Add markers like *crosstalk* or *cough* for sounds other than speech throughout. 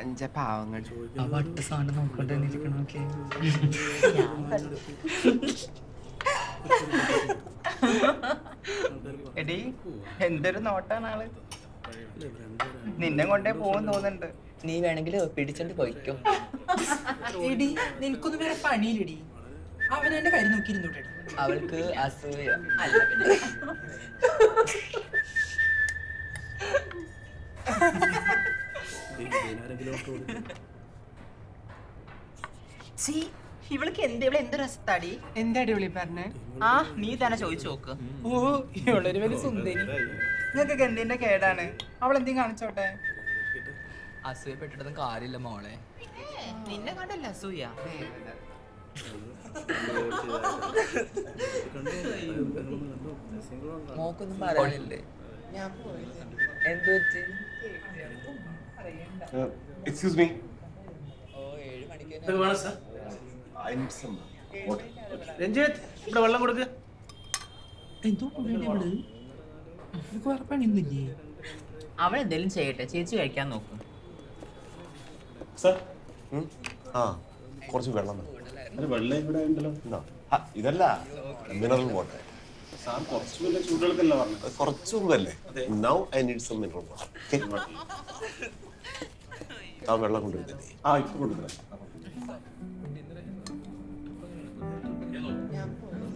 പഞ്ചപാവങ്ങൾ പാവങ്ങൾ വട്ട സാധനം നോക്കട്ടെ ഇരിക്കണമൊക്കെ എടി എന്തൊരു നോട്ടാണ് ആൾ. നിന്നെ കൊണ്ടേ പോകും തോന്നുന്നുണ്ട്. നീ വേണമെങ്കിൽ പിടിച്ചോണ്ട് പോയിക്കോ. എടി നിനക്കൊന്നും വേറെ പണിയില്ലടി. അവൻ എന്റെ കാര്യം നോക്കിയിരുന്നോട്ടെടി അവൾക്ക് അസൂയ. അല്ല പിന്നെ. *laughs* സീ ഇവൾക്ക് എന്ത് ഇവളെ എന്താടി പറഞ്ഞേ? ആ നീ തന്നെ ചോദിച്ചു നോക്ക്. ഓ ഇവളൊരു വലിയ സുന്ദരി. നിങ്ങൾക്ക് എന്തിന്റെ കേടാണ്? അവൾ കാണിച്ചോട്ടെ? കാര്യമില്ല മോളെ. നിന്നെ കണ്ടല്ല അസൂയ? മോക്കൊന്നും പറയാനില്ലേ? എന്ത് പറ്റി? എക്സ്ക്യൂസ് മീ വേണം സാർ? സം വാട്ടർ രഞ്ജിത്ത് ഇവിടെ വെള്ളം കൊടുക്ക്. എന്തോ അവൾ എന്തെങ്കിലും ചെയ്യട്ടെ. ചേച്ചി കഴിക്കാൻ നോക്കും. സർ ആ കുറച്ച് വെള്ളം. വെള്ളം ഇവിടെ ഉണ്ടല്ലോ. ഇതല്ല. Mineral water. കുറച്ചുകൂടല്ലേ now I need some mineral water ആ വെള്ളം കൊണ്ടുവരുന്നത് ആ ഇപ്പൊ കൊണ്ടുവരാം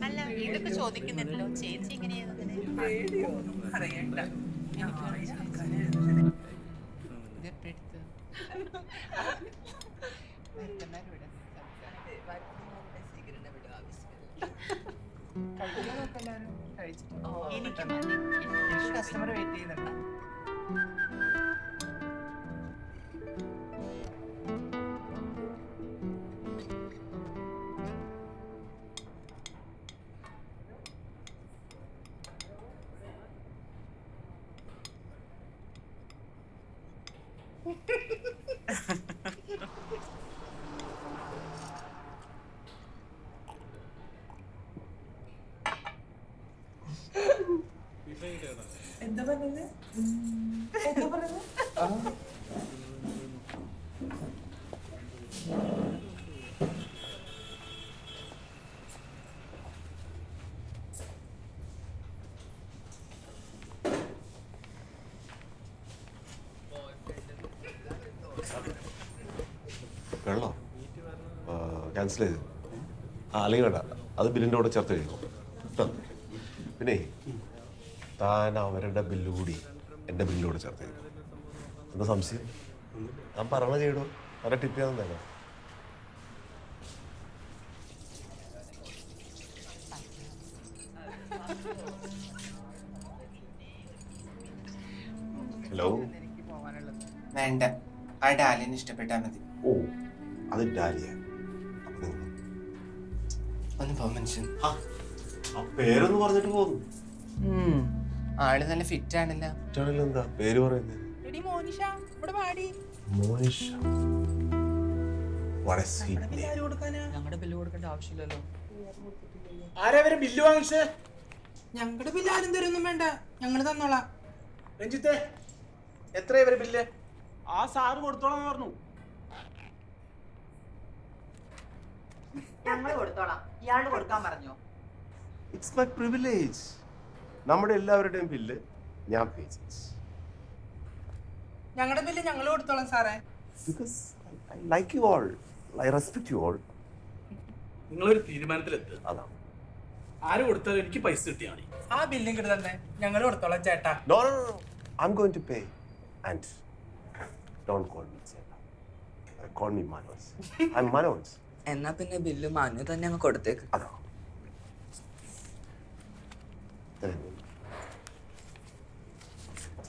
അല്ല ഇതൊക്കെ ചോദിക്കുന്നുണ്ടല്ലോ. ചേച്ചി. എനിക്ക് കസ്റ്റമർ എന്താ ക്യാൻസൽ ചെയ്ത്. ആ അല്ലെങ്കിൽ വേണ്ട. അത് ബില്ലിന്റെ കൂടെ ചേർത്ത് കഴിക്കും പിന്നെ താൻ അവരുടെ ബില്ല് കൂടി എന്റെ ബില്ലോട് ചേർത്തേക്കും. എന്താ സംശയം? ഞാൻ പറഞ്ഞ ചെയ്തു അവരെ ടിപ്പ് ചെയ്യാൻ തന്നെ ഹലോ? വേണ്ട. ആ ഡാലിന് ഇഷ്ടപ്പെട്ടാൽ മതി. ഓ അത് ഡാലിയ. ഒന്ന് പോ മനുഷ്യൻ. ആ പേരൊന്ന് പറഞ്ഞിട്ട് പോകുന്നു. ആൾ നല്ല ഫിറ്റ് ആണല്ലോ. എന്താ പേര് പറയുന്നത് മോനിഷ വളരെ സ്വീറ്റ് ഞങ്ങളുടെ ബില്ല് കൊടുക്കേണ്ട ആവശ്യമില്ലല്ലോ. ആരാ വരെ ബില്ല് ഞങ്ങളുടെ ബില്ല് ആരും തരൊന്നും വേണ്ട. ഞങ്ങൾ തന്നോളാം. രഞ്ജിത്തെ ബില്ല് ആ സാറ് കൊടുത്തോളാന്ന് പറഞ്ഞു. ഞങ്ങൾ കൊടുത്തോളാം. ഇയാൾ കൊടുക്കാൻ പറഞ്ഞോ? ഇറ്റ്സ് മൈ പ്രിവിലേജ് നമ്മുടെ എല്ലാവരുടെയും ബില്ല് ഞാൻ പേ ചെയ്തു. ഞങ്ങളുടെ ബില്ല് ഞങ്ങൾ കൊടുത്തോളാം സാറേ. Because I like you all I respect you all നിങ്ങളൊരു തീരുമാനത്തിലെത്തുക. അതാണ് ആര് കൊടുത്താലും എനിക്ക് പൈസ കിട്ടിയാണ് ആ ബില്ലും തന്നെ. ഞങ്ങൾ കൊടുത്തോളാം ചേട്ടാ. No no no I am going to pay and don't call me ചേട്ടാ. Call me Manoj I am Manoj എന്നാ പിന്നെ ബില്ല് മാനു തന്നെ അങ്ങ് കൊടുത്തേക്ക്. അതാ.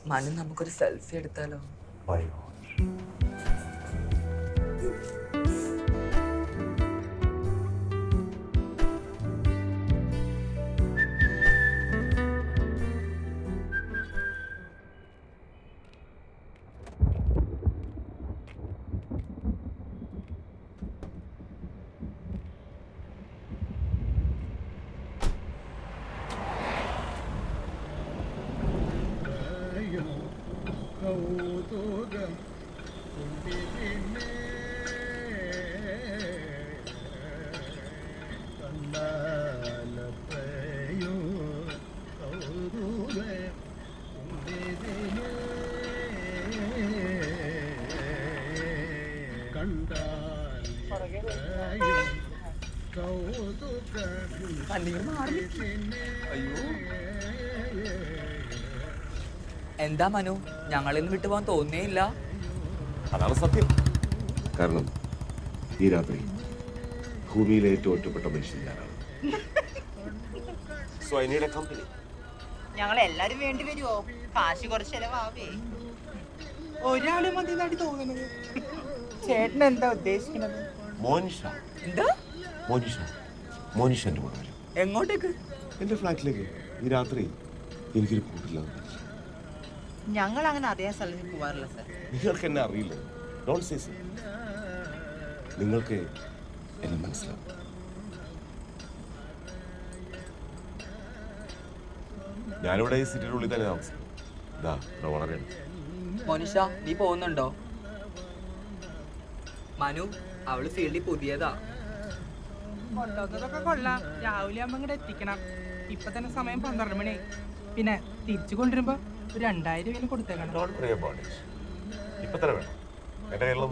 മനു നമുക്കൊരു സെൽഫി എടുത്താലോ? എന്താ മനു? ഞങ്ങളിന്ന് വിട്ടു പോകാൻ തോന്നിയില്ല അതാണ് സത്യം. കാരണം ഈ രാത്രി ഭൂമിയിലെ ഏറ്റവും ഒറ്റപ്പെട്ട മനുഷ്യൻ ഞാനാണ്. *laughs* So I need a company ഞങ്ങൾ എല്ലാരും വേണ്ടി വരുമോ കാശ് കുറച്ച് ചെലവാവേ. ഒരാൾ മതി നടി തോന്നുന്നത്. ചേട്ടൻ എന്താ ഉദ്ദേശിക്കുന്നത്? മോനിഷ. എന്താ? മോനിഷ. മോനിഷ എന്റെ കൂടെ വരും എങ്ങോട്ടേക്ക്? എന്റെ ഫ്ലാറ്റിലേക്ക്. ഈ രാത്രി എനിക്കൊരു കൂട്ടില്ല ഞങ്ങൾ അങ്ങനെ അതേ സ്ഥലത്ത് പോവാറില്ല സർ. നിങ്ങൾക്ക് എന്നെ അറിയില്ല. ഡോണ്ട് സേ സോ നിങ്ങൾക്ക് എന്നെ മനസ്സിലാവും. ഞാനിവിടെ ഈ സിറ്റിയുടെ ഉള്ളിൽ തന്നെ താമസിക്കും ഇതാ ഇവിടെ വളരെ മോനിഷ നീ പോകുന്നുണ്ടോ? മനു അവൾ ഫീൽഡിൽ പുതിയതാ. കൊണ്ടുവന്നതൊക്കെ കൊള്ളാം. രാവിലെ ആകുമ്പോ ഇങ്ങോട്ട് എത്തിക്കണം. ഇപ്പൊ തന്നെ സമയം പന്ത്രണ്ട് മണി. പിന്നെ തിരിച്ചു കൊണ്ടുവരുമ്പോ ഒരു രണ്ടായിരം രൂപ കൊടുത്തേക്കണം. ഇപ്പൊ തന്നെ വേണം. എന്റെ കയ്യിലുള്ള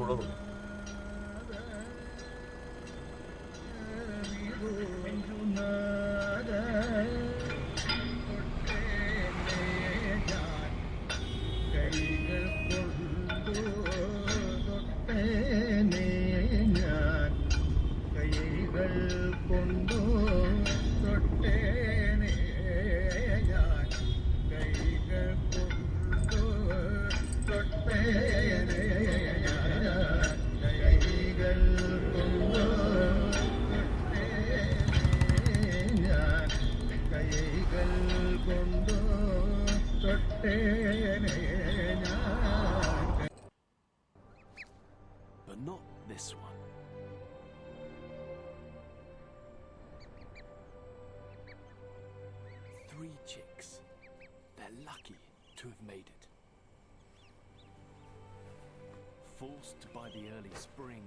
but not this one. Three chicks. They're lucky to have made it. Forced by the early spring,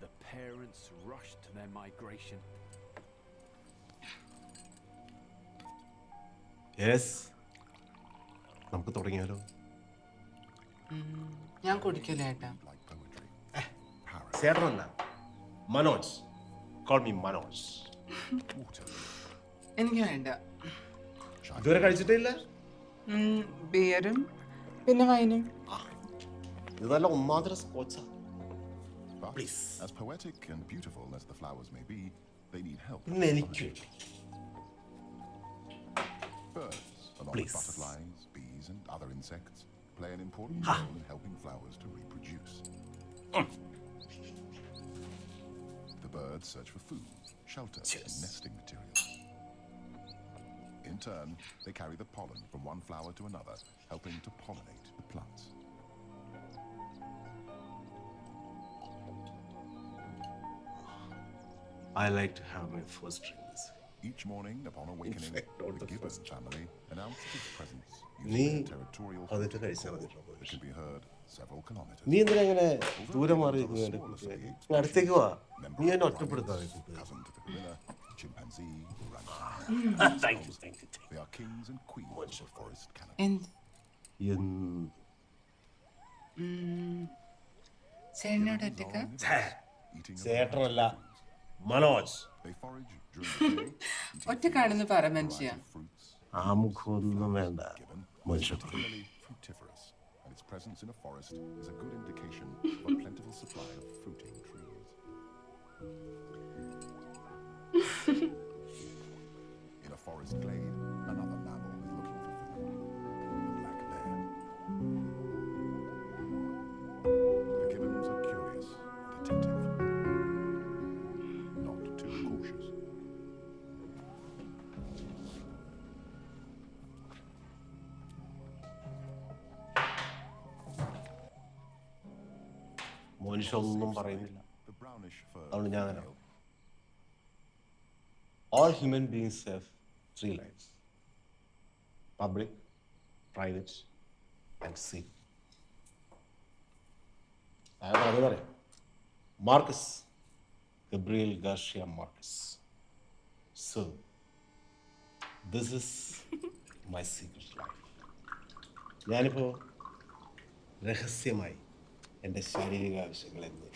the parents rushed to their migration. Yes നമുക്ക് തുടങ്ങിയാലോ ഞാൻ കുടിക്കില്ല ഏട്ടാ ചേട്ടനല്ല മനോജ് കോൾ മീ മനോജ് എനിക്ക് വേണ്ട ഇതുവരെ കഴിച്ചിട്ടേ ഇല്ല ബിയറും പിന്നെ വൈനും ഇത് നല്ല ഒന്നാന്തര സ്കോച്ചാ But Please. as poetic and beautiful as the flowers may be, they need help. ഇന്ന് എനിക്ക് Birds, along Please. with butterflies, bees, and other insects, play an important role in helping flowers to reproduce. Mm. The birds search for food, shelter, and nesting materials. In turn, they carry the pollen from one flower to another, helping to pollinate the plants. I like to have my first drink. Each morning, upon awakening, the gibbon family announced its presence using their territorial that can be heard several kilometers. നീ എന്തിനാ ഇങ്ങനെ ദൂരെ മാറി നിൽക്കുന്നു എന്റെ കുട്ടിയെ? നീ അടുത്തേക്ക് വാ നീ എന്നെ ഒറ്റപ്പെടുത്താതെ chimpanzee, orangutan. Thank you thank you They are kings and queens of forest canopy. ചേട്ടനോട് ഒറ്റക്ക Eating മനോജ് ഒറ്റ ഒറ്റക്കാണെന്ന് പറ മനുഷ്യ ആമുഖമൊന്നും വേണ്ട മനുഷ്യ and its presence in a forest is a good indication of a plentiful supply of fruiting trees. in a forest glade, മനുഷ്യ ഒന്നും പറയുന്നില്ല. അതുകൊണ്ട് ഞാൻ അങ്ങനെ all human beings have three lives. Public private and see അയാൾ അത് പറയാം Marcus Gabriel Garcia Marquez. So this is my secret life ഞാനിപ്പോൾ രഹസ്യമായി എന്റെ ശാരീരിക ആവശ്യങ്ങൾ എന്ന്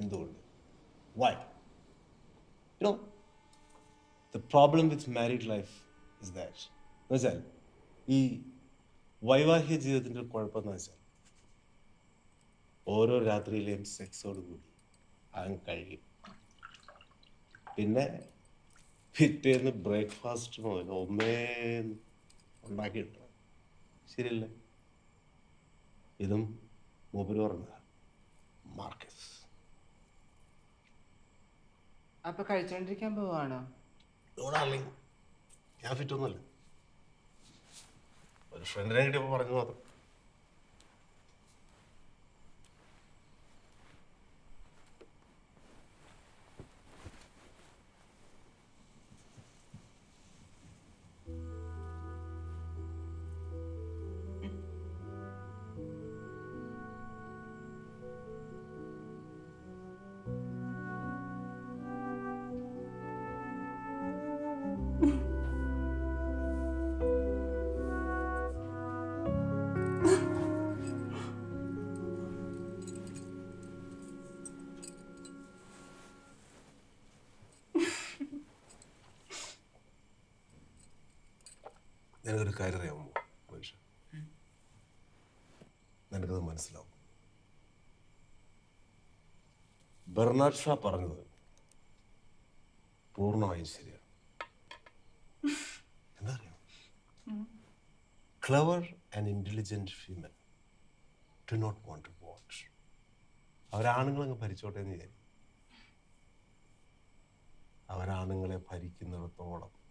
എന്തുകൊണ്ട്? Why you know the problem with married life is that എന്ന് വെച്ചാൽ ഈ വൈവാഹിക ജീവിതത്തിന്റെ ഒരു കുഴപ്പമെന്ന് വെച്ചാൽ ഓരോ രാത്രിയിലെയും സെക്സോട് കൂടി അങ്ങ് കഴിയും. പിന്നെ പിറ്റേന്ന് ബ്രേക്ക്ഫാസ്റ്റ് മുതൽ ഒന്നേ ഉണ്ടാക്കിയിട്ടുണ്ട് ശരിയല്ലേ? ഇതും മൂപ്പര് പറഞ്ഞ മാർക്കസ്. അപ്പൊ കഴിച്ചോണ്ടിരിക്കാൻ പോവാണോ? ഞാൻ ഒന്നല്ല ഒരു ഫ്രണ്ടിനെ കിട്ടിയപ്പോൾ പറഞ്ഞു മാത്രം. നിനക്കൊരു കാര്യം അറിയാമോ മനുഷ്യ നിനക്കത് മനസ്സിലാവും. ബെർണാഡ് ഷാ പറഞ്ഞത് പൂർണമായും ശരിയാണ്. എന്താ അറിയാം clever and intelligent female to not want to watch അവരാണുങ്ങളങ്ങ് ഭരിച്ചോട്ടെ എന്ന് വിചാരിക്കും. അവരാണുങ്ങളെ ഭരിക്കുന്നിടത്തോളം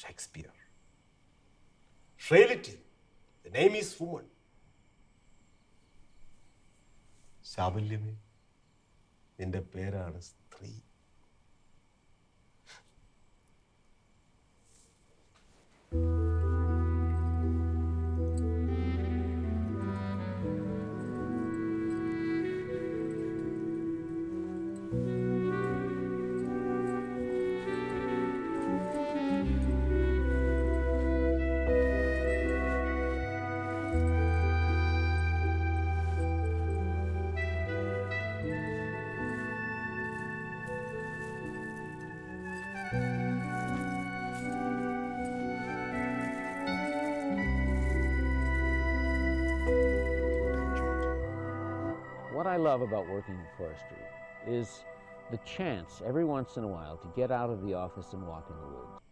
Shakespeare Reality. The name is woman. ശാബല്യമേ നിന്റെ പേരാണ് സ്ത്രീ What I love about working in forestry is the chance every once in a while to get out of the office and walk in the woods.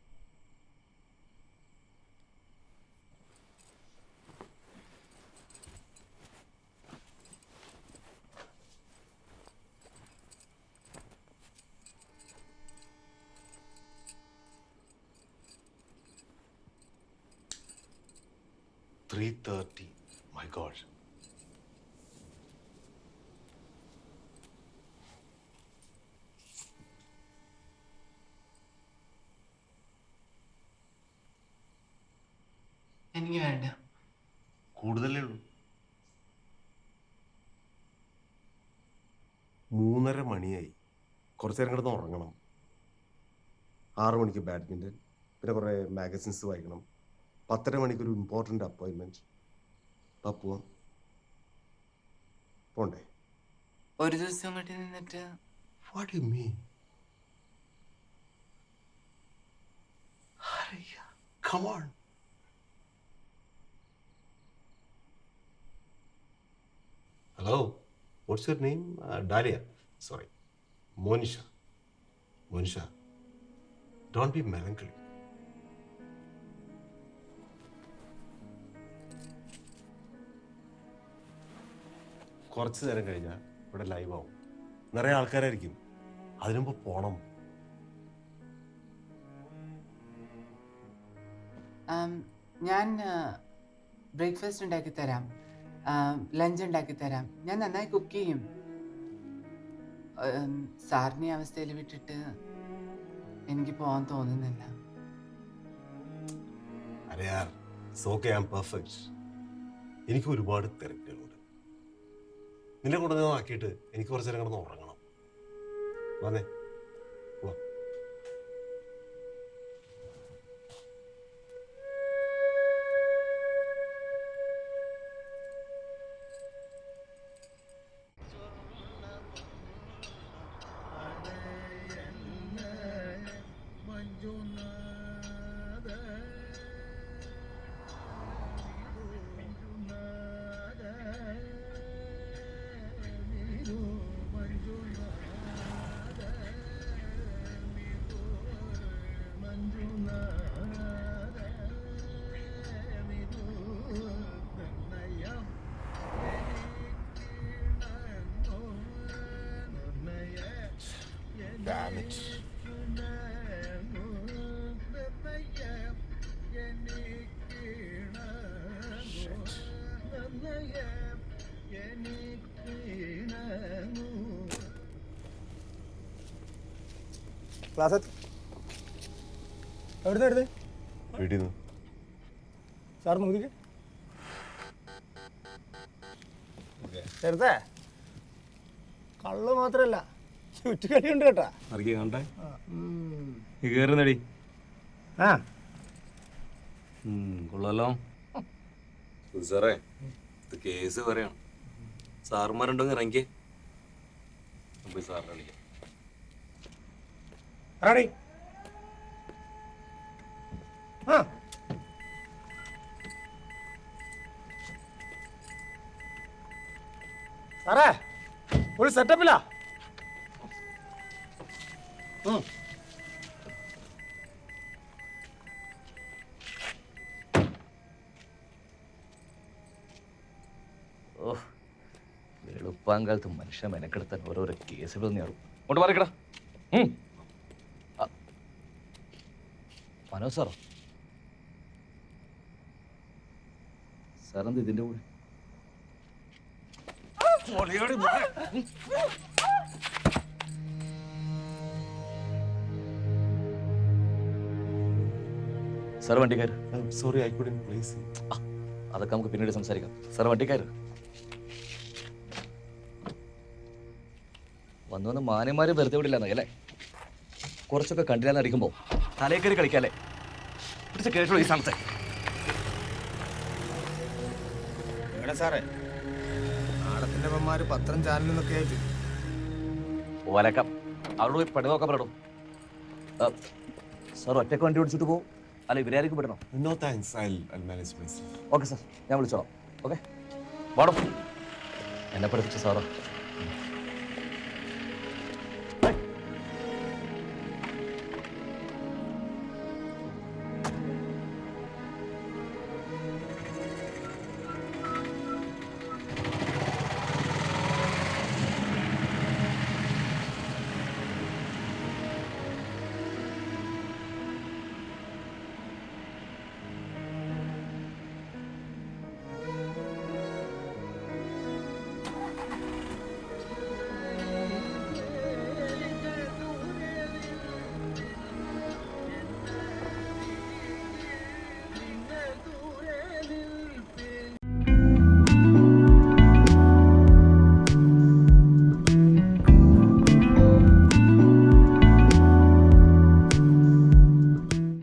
Three thirty. My God. കുറച്ച് നേരം കിടന്ന് ഉറങ്ങണം. ആറു മണിക്ക് ബാഡ്മിന്റൺ പിന്നെ കുറേ magazines വായിക്കണം. പത്തര മണിക്കൊരു ഇമ്പോർട്ടന്റ് അപ്പോയിൻമെന്റ് അപ്പം പോവാം പോണ്ടേ? ഒരു ദിവസം അങ്ങോട്ട് നിന്നിട്ട്. What you mean Come on. Hello, what's your name? Uh, Dahlia. Sorry, Monisha. Don't be be melancholy. കുറച്ച് നേരം കഴിഞ്ഞാൽ ഇവിടെ ലൈവ് ആവും. നിറയെ ആൾക്കാരായിരിക്കും. അതിനുമ്പ് പോണം. ഞാൻ ബ്രേക്ക്ഫാസ്റ്റ് ഉണ്ടാക്കി തരാം. ലഞ്ച് ഉണ്ടാക്കി തരാം. ഞാൻ നന്നായി കുക്ക് ചെയ്യും. സാറിനെ അവസ്ഥയിൽ വിട്ടിട്ട് എനിക്ക് പോകാൻ തോന്നുന്നില്ല. എനിക്ക് ഒരുപാട് തിരക്കുകളുണ്ട്. നിന്നെ കൊണ്ടുവന്നാക്കിയിട്ട് എനിക്ക് കുറച്ച് നേരം കിടന്ന് ഉറങ്ങണം. വന്നേ. Damn it. ക്ലാസ് എവിടുന്ന് എടുത്ത്? വീട്ടിൽ നിന്ന് സാർ നോക്കിക്കേ. ചെറുതേ കള്ള് മാത്രല്ല. ചുറ്റുകടിയുണ്ട് കേട്ടാ. അറിയ കണ്ടേ? കയറുന്നടി ആ. കൊള്ളാലോ. സാറേ ഇത് കേസ് പറയണം. സാറിനെ വിളിക്കാം. റെഡി ആ. സാറേ ഒരു സെറ്റപ്പില്ല ഓ വെളുപ്പാങ്കാലത്ത് മനുഷ്യ മെനക്കെടുത്താൻ ഓരോരോ കേസുകൾ നേറും അങ്ങോട്ട് മാറിക്കടാ. മനോജ് സാറോ? സാറെന്ത് ഇതിന്റെ കൂടെ? സാർ വണ്ടിക്കാർ സോറി ഐ കുഡിൻ പ്ലീസ് അതൊക്കെ നമുക്ക് പിന്നീട് സംസാരിക്കാം. സാർ വണ്ടിക്കാർ വന്നു വന്ന് മാന്യന്മാരെ വെറുതെ വിടില്ലെന്നേ അല്ലേ? കുറച്ചൊക്കെ കണ്ടില്ലാന്ന് അടിക്കുമ്പോൾ തലയിൽ കയറി കളിക്കാല്ലേ? പിടിച്ച് കേട്ടോ ഈ സ്ഥലത്തെ സാറേ നാടത്തിന്റെ അമ്മമാര് പത്രം ചാനലിൽ നിന്നൊക്കെ ആയിട്ട്. ഓലക്കാം അവിടെ പോയി പണി പറഞ്ഞു സാർ ഒറ്റയ്ക്ക് വണ്ടി ഓടിച്ചിട്ട് പോകും അല്ല ഇവരായിരിക്കും വിടണം no thanks I I manage myself okay sir ഞാൻ വിളിച്ചോളാം. ഓക്കെ വാടോ. എന്നെ പഠിപ്പിച്ച സാറോ.